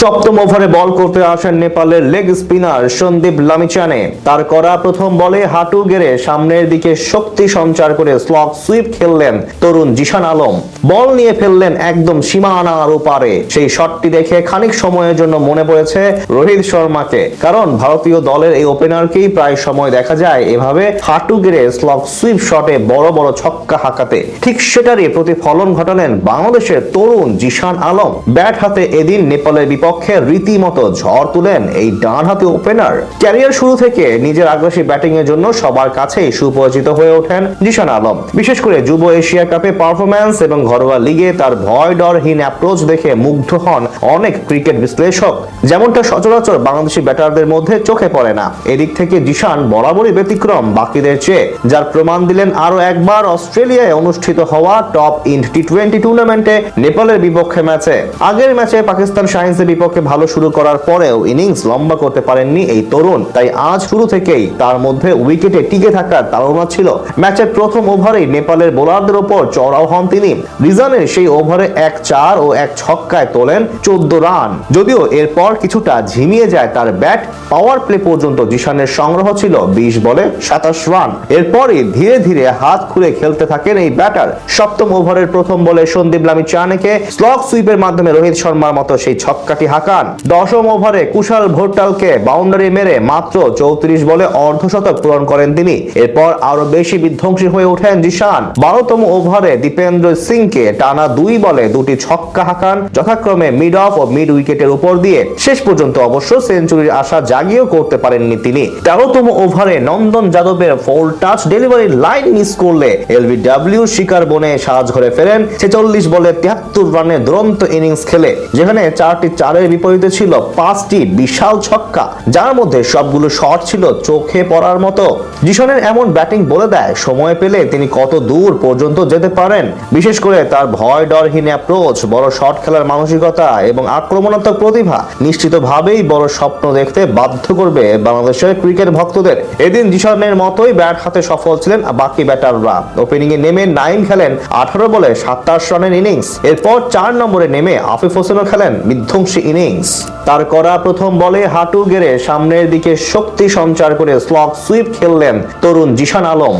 সপ্তম ওভারে বল করতে আসেন নেপালের লেগ স্পিনার সন্দীপ লামিচানে। তার করা প্রথম বলে হাঁটু গেড়ে সামনের দিকে শক্তি সঞ্চার করে স্লগ সুইপ খেললেন তরুণ জিশান আলম। বল নিয়ে ফেললেন একদম সীমানার ওপারে সেই শটটি দেখে খানিক সময়ের জন্য মনে পড়েছে রোহিত শর্মাকে। কারণ ভারতীয় দলের এই ওপেনারকেই প্রায় সময় দেখা যায় এভাবে হাঁটু গেড়ে স্লগ সুইপ শটে বড় বড় ছক্কা হাঁকাতে। ঠিক সেটারই প্রতিফলন ঘটালেন বাংলাদেশের তরুণ জিশান আলম। ব্যাট হাতে এদিন নেপালের বিপক্ষে রীতিমতো ঝড় তুলেন এই ডান হাতে ওপেনার ক্যারিয়ার শুরু থেকে নিজের আগ্রাসী ব্যাটিং এর জন্য সবার কাছেই সুপরিচিত হয়ে ওঠেন জিশান আলম। বিশেষ করে যুব এশিয়া কাপে পারফরম্যান্স এবং ঘরোয়া লিগে তার ভয় ডরহীন অ্যাপ্রোচ দেখে মুগ্ধ হন অনেক ক্রিকেট বিশ্লেষক। যেমনটা সচরাচর বাংলাদেশি ব্যাটারদের মধ্যে চোখে পড়ে না। এদিক থেকে জিশান বরাবরই ব্যতিক্রম বাকিদের চেয়ে, যার প্রমাণ দিলেন আরও একবার অস্ট্রেলিয়ায় অনুষ্ঠিত হওয়া টপ ইন টি টোয়েন্টি টুর্নামেন্টে নেপালের বিপক্ষে ম্যাচে আগের ম্যাচে পাকিস্তান শাহিন্সের বিপক্ষে ভালো শুরু করার পরেও ইনিংস লম্বা করতে পারেননি এই তরুণ। তাই আজ শুরু থেকেই তার মধ্যে উইকেটে টিকে থাকার তাড়না ছিল। ম্যাচের প্রথম ওভারেই নেপালের বোলারদের ওপর চড়াও হন তিনি। রিজানের সেই ওভারে এক চার ও এক ছক্কায় তোলেন চোদ্দ রান। যদিও এরপর কিছুটা ঝিমিয়ে যায় তার ব্যাট, পাওয়ার প্লে পর্যন্ত জিশানের সংগ্রহ ছিল বিশ বলে সাতাশ রান। এরপরই ধীরে ধীরে হাত খুলে খেলতে থাকেন এই ব্যাটার। সপ্তম ওভারের প্রথম বলে সন্দীপ লামি চানেকে স্লগ সুইপের মাধ্যমে রোহিত শর্মার মতো সেই ছক্কাটি হাঁকান। দশম ওভারে কুশাল ভোরটালকে বাউন্ডারি মেরে মাত্র চৌত্রিশ বলে অর্ধশতক পূরণ করেন তিনি। এরপর আরও বেশি বিধ্বংসী হয়ে ওঠেন জিশান। বারোতম ওভারে দীপেন্দ্র সিংকে টানা দুই বলে দুটি ছক্কা হাঁকান। যথাক্রমে মিড অফ ও মিড উইকেটের উপর দিয়ে শেষ পর্যন্ত অবশ্য সেঞ্চুরির আশা জাগিয়েও করতে পারেননি তিনি। তেরোতম ওভারে নন্দন যাদবের four touch delivery line miss করলে এলবিডব্লিউ শিকার বনে সাজ ঘরে ফেরেন। ছেচল্লিশ বলে তিয়াত্তর রানে দুরন্ত ইনিংস খেলে, যেখানে চারটি চারের বিপরীতে ছিল পাঁচটি বিশাল ছক্কা, যার মধ্যে সবগুলো শট ছিল চোখে পড়ার মতো। জিশনের এমন ব্যাটিং বলে দেয়, সময় পেলে তিনি কত দূর পর্যন্ত যেতে পারেন। বিশেষ করে তার ভয় ডরহীন অ্যাপ্রোচ বড় শট খেলার মানসিকতা এবং আক্রমণাত্মক প্রতিভা নিশ্চিতভাবেই বড় স্বপ্ন দেখতে বাধ্য করবে বাংলাদেশের ক্রিকেট ভক্তদের। এদিন জিশনের মতোই ব্যাট হাতে সফল ছিলেন বাকি ব্যাটাররা। ওপেনিং এ নেমে নাইম খেলেন আঠারো বলে সাতাশ রানের ইনিংস। এরপর চার নম্বরে নেমে আফিফ হোসেনও খেলেন। বিধ্বংসী ইনিংস তার করা প্রথম বলে হাঁটু গেড়ে সামনের দিকে শক্তি সঞ্চার করে স্লগ সুইপ খেললেন তরুণ জিশান আলম।